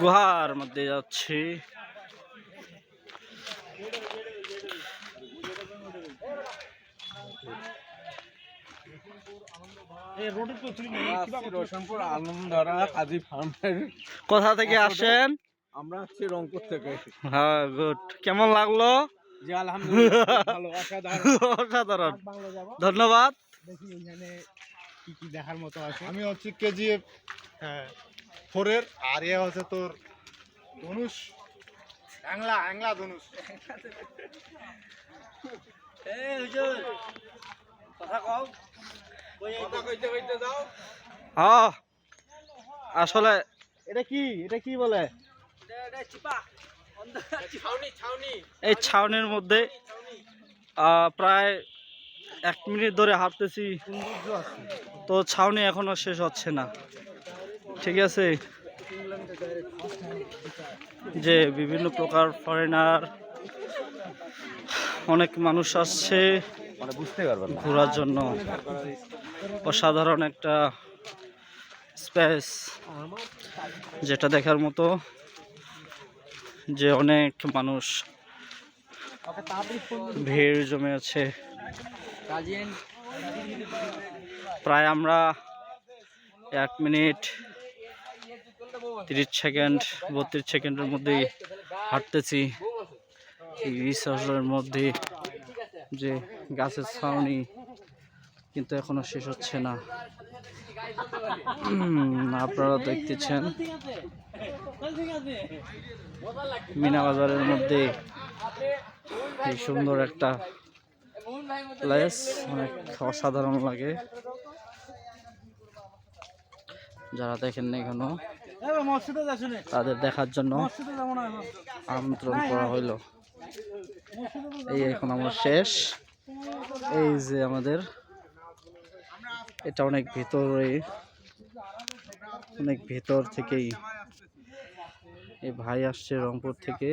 গুহার মধ্যে যাচ্ছি। কোথা থেকে আসেন আমরা হচ্ছি রংপুর থেকে। হ্যাঁ গুড কেমন লাগল? জি আলহামদুলিল্লাহ অসাধারণ। অসাধারণ। ধন্যবাদ। দেখি এখানে কি কি দেখার মতো আছে? আমি হচ্ছে কেজিএফ হ্যাঁ। ফোরের আর এ হচ্ছে তোর ধনুষ। অ্যাংলা অ্যাংলা ধনুষ। আসলে এটা কি? এটা কি বলে? এই ছাউনির মধ্যে আহ, প্রায় এক মিনিট ধরে হাঁটতেছি। তো ছাউনি এখনও শেষ হচ্ছে না। ঠিক আছে? যে বিভিন্ন প্রকার ফরেনার অনেক মানুষ আসছে মানে ঘোরার জন্য। অসাধারণ একটা স্পেস যেটা দেখার মতো যে অনেক মানুষ ভিড় জমে আছে। প্রায় আমরা এক মিনিট তিরিশ সেকেন্ড, বত্রিশ সেকেন্ডের মধ্যে হাঁটতেছি। রিসার্চের মধ্যে যে গাছের ছাউনি কিন্তু এখনও শেষ হচ্ছে না। আপনারা দেখতেছেন মিনা বাজারের মধ্যে সুন্দর একটা প্লেস অনেক অসাধারণ লাগে। যারা দেখেন না এখনও তাদের দেখার জন্য আমন্ত্রণ করা হইল। এই এখন আমার শেষ। এই যে আমাদের, এটা অনেক ভিতরে, অনেক ভেতর থেকেই। এই ভাই আসছে রংপুর থেকে।